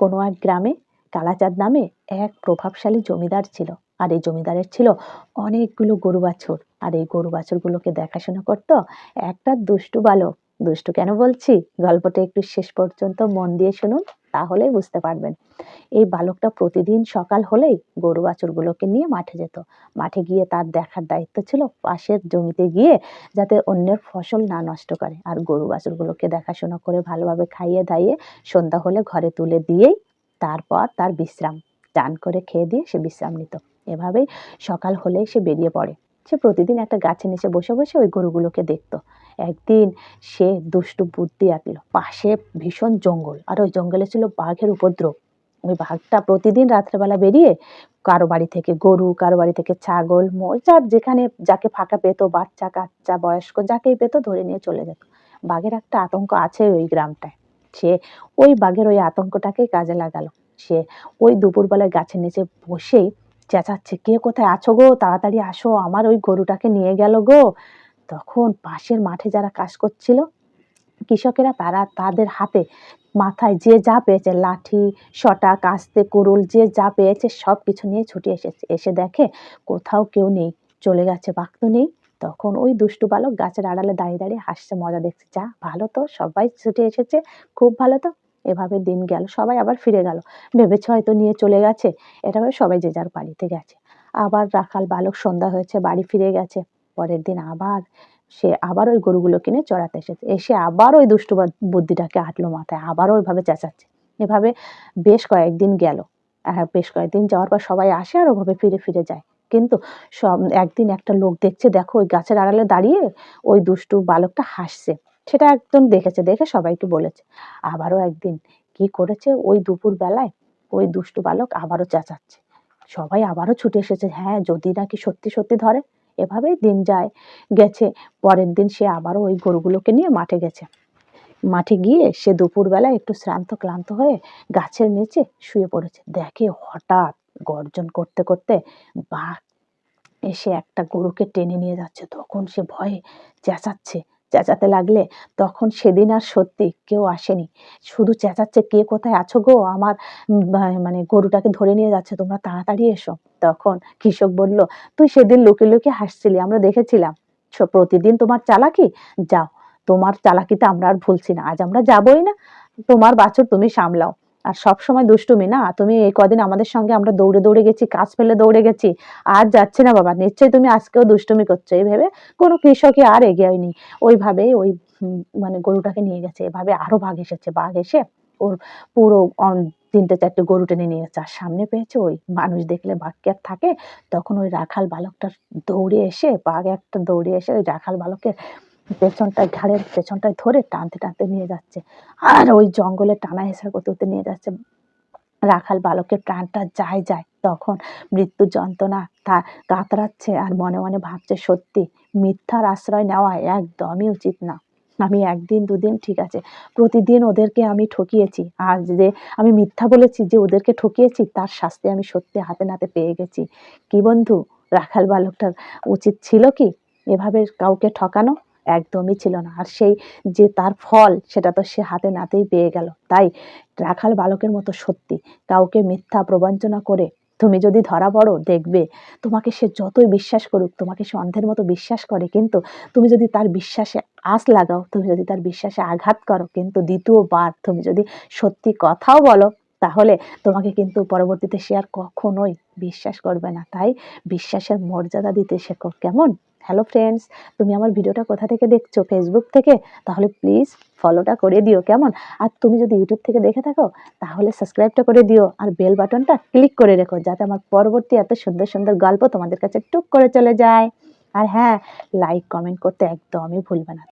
কোনো এক গ্রামে কালাচাঁদ নামে এক প্রভাবশালী জমিদার ছিল। আর এই জমিদারের ছিল অনেকগুলো গরু বাছুর। আর এই গরু বাছুরগুলোকে দেখাশোনা করতো একটা দুষ্টু বালক। দুষ্টু কেন বলছি? গল্পটা একটু শেষ পর্যন্ত মন দিয়ে শুনুন। তাহলেই বুঝতে পারবেন। এই বালকটা প্রতিদিন সকাল হলেই গরু বাছুরগুলোকে নিয়ে মাঠে যেত। মাঠে গিয়ে তার দেখার দায়িত্ব ছিল পাশের জমিতে গিয়ে যাতে অন্যের ফসল না নষ্ট করে। আর গরু বাছুরগুলোকে দেখাশোনা করে ভালোভাবে খাইয়ে দাইয়ে সন্ধ্যা হলে ঘরে তুলে দিয়েই তারপর তার বিশ্রাম। চান করে খেয়ে দিয়ে সে বিশ্রাম নিত। এভাবেই সকাল হলেই সে বেরিয়ে পড়ে। সে প্রতিদিন একটা গাছের নিচে বসে বসে ওই গরুগুলোকে দেখতো। একদিন সে দুষ্টু বুদ্ধি আঁকলো। পাশে ভীষণ জঙ্গল। আর ওই জঙ্গলে ছিল বাঘের উপদ্রব। ওই বাঘটা প্রতিদিন রাত্রেবেলা বেরিয়ে কারও বাড়ি থেকে গরু, কারও বাড়ি থেকে ছাগল মোষ যার যেখানে যাকে ফাঁকা পেতো, বাচ্চা, কাচ্চা, বয়স্ক, যাকেই পেতো ধরে নিয়ে চলে যেত। বাঘের একটা আতঙ্ক আছে ওই গ্রামটায়। সে ওই বাঘের ওই আতঙ্কটাকেই কাজে লাগালো। সে ওই দুপুরবেলায় গাছের নিচে বসেই চেঁচাচ্ছে, কে কোথায় আছো গো? তাড়াতাড়ি আসো, আমার ওই গরুটাকে নিয়ে গেল গো। তখন পাশের মাঠে যারা কাজ করছিল, কৃষকেরা তারা তাদের হাতে মাথায় যে যা পেয়েছে, লাঠি শটা কাস্তে, কুরুল, যে যা পেয়েছে সব কিছু নিয়ে ছুটে এসেছে। এসে দেখে কোথাও কেউ নেই, চলে গেছে বাঘ তো নেই। তখন ওই দুষ্টু বালক গাছের আড়ালে দাঁড়িয়ে দাঁড়িয়ে হাসছে, মজা দেখছে, যা ভালো তো, সবাই ছুটে এসেছে, খুব ভালো তো? এভাবে দিন গেল, সবাই আবার ফিরে গেল। ভেবেছে হয়তো নিয়ে চলে গেছে, এটা ভাবে সবাই যে যার বাড়িতে গেছে। আবার রাখাল বালক সন্ধ্যা হয়েছে, বাড়ি ফিরে গেছে। পরের দিন আবার সে আবার ওই গরুগুলো কিনে চড়াতে এসেছে। এসে আবার ওই দুষ্টু বুদ্ধিটাকে আটলো মাথায় আবারও ওইভাবে চেঁচাচ্ছে। এভাবে বেশ কয়েকদিন গেল। বেশ কয়েকদিন যাওয়ার পর সবাই আসে আর ওভাবে ফিরে ফিরে যায়। কিন্তু সব একদিন একটা লোক দেখছে, দেখো ওই গাছের আড়ালে দাঁড়িয়ে ওই দুষ্টু বালকটা হাসছে। সেটা একদম দেখেছে, দেখে সবাইকে বলেছে। আবারও একদিন কি করেছে? ওই দুপুর বেলায় ওই দুষ্টু বালক আবারও চেঁচাচ্ছে। সবাই আবারও ছুটে এসেছে হ্যাঁ যদি নাকি সত্যি সত্যি ধরে, এভাবেই দিন যায়, গেছে। পরের দিন সে আবারও ওই গরুগুলোকে নিয়ে মাঠে গেছে। মাঠে গিয়ে সে দুপুরবেলা একটু শ্রান্ত, ক্লান্ত হয়ে গাছের নিচে শুয়ে পড়েছে। দেখে হঠাৎ গর্জন করতে করতে বাঘ এসে একটা গরুকে টেনে নিয়ে যাচ্ছে। তখন সে ভয়ে চেঁচাচ্ছে। চেঁচাতে লাগলে তখন সেদিন আর সত্যি কেউ আসেনি। শুধু চেঁচাচ্ছে, কে কোথায় আছো গো? আমার মানে গরুটাকে ধরে নিয়ে যাচ্ছে, তোমরা তাড়াতাড়ি এসো। তখন কৃষক বলল, তুই সেদিন লুকে লুকে হাসছিলি, আমরা দেখেছিলাম। প্রতিদিন তোমার চালাকি? যাও, তোমার চালাকিতে আমরা আর ভুলছি না, আজ আমরা যাবই না। তোমার বাছুর তুমি সামলাও। আর সব সময় দুষ্টুমি না? তুমি এই কদিন আমাদের সঙ্গে আমরা দৌড়ে দৌড়ে গেছি, কাজ ফেলে দৌড়ে গেছি, আর যাচ্ছে না বাবা। নিশ্চয়ই তুমি আজকেও দুষ্টুমি করছ। এই ভেবে কোনো কৃষকই আর এগিয়ে হয়নি ওইভাবেই ওই মানে গরুটাকে নিয়ে গেছে। এভাবে আরও বাঘ এসেছে। বাঘ এসে ওর পুরো তিনটে চারটে গরু টেনে নিয়ে গেছে। আর সামনে পেয়েছে ওই মানুষ দেখলে বাঘ কি আর থাকে? তখন ওই রাখাল বালকটা দৌড়ে এসে, বাঘ একটা দৌড়ে এসে ওই রাখাল বালকের পেছনটায় ঘাড়ের পেছনটায় ধরে টানতে টানতে নিয়ে যাচ্ছে। আর ওই জঙ্গলে টানা হেসড়া করতে করতে নিয়ে যাচ্ছে। রাখাল বালকের প্রাণটা যায় যায়। তখন মৃত্যু যন্ত্রণা তা কাতরাচ্ছে আর মনে মনে ভাবছে, সত্যি, মিথ্যার আশ্রয় নেওয়া একদমই উচিত না। আমি একদিন, দুদিন ঠিক আছে। প্রতিদিন ওদেরকে আমি ঠকিয়েছি। আর যে আমি মিথ্যা বলেছি যে ওদেরকে ঠকিয়েছি, তার শাস্তি আমি সত্যি হাতে নাতে পেয়ে গেছি। কি বন্ধু, রাখাল বালকটার উচিত ছিল কি এভাবে কাউকে ঠকানো? একদমই ছিল না। আর সেই যে তার ফল, সেটা তো সে হাতে নাতেই পেয়ে গেল। তাই রাখাল বালকের মতো সত্যি, কাউকে মিথ্যা প্রবঞ্চনা করে তুমি যদি ধরা পড়ো, দেখবে তোমাকে সে যতই বিশ্বাস করুক, তোমাকে সে অন্ধের মতো বিশ্বাস করে। কিন্তু তুমি যদি তার বিশ্বাসে আঁচ লাগাও, তুমি যদি তার বিশ্বাসে আঘাত করো, কিন্তু দ্বিতীয়বার তুমি যদি সত্যি কথাও বলো, তাহলে তোমাকে কিন্তু পরবর্তীতে সে আর কখনোই বিশ্বাস করবে না। তাই বিশ্বাসের মর্যাদা দিতে শেখো। কেমন? হ্যালো ফ্রেন্ডস, তুমি আমার ভিডিওটা কোথা থেকে দেখছ? ফেসবুক থেকে? তাহলে প্লিজ ফলোটা করে দিও, কেমন? আর তুমি যদি ইউটিউব থেকে দেখে থাকো, তাহলে সাবস্ক্রাইবটা করে দিও, আর বেল বাটনটা ক্লিক করে রেখো, যাতে আমার পরবর্তী এত সুন্দর সুন্দর গল্প তোমাদের কাছে টুক করে চলে যায়। আর হ্যাঁ লাইক কমেন্ট করতে একদমই ভুলবে না।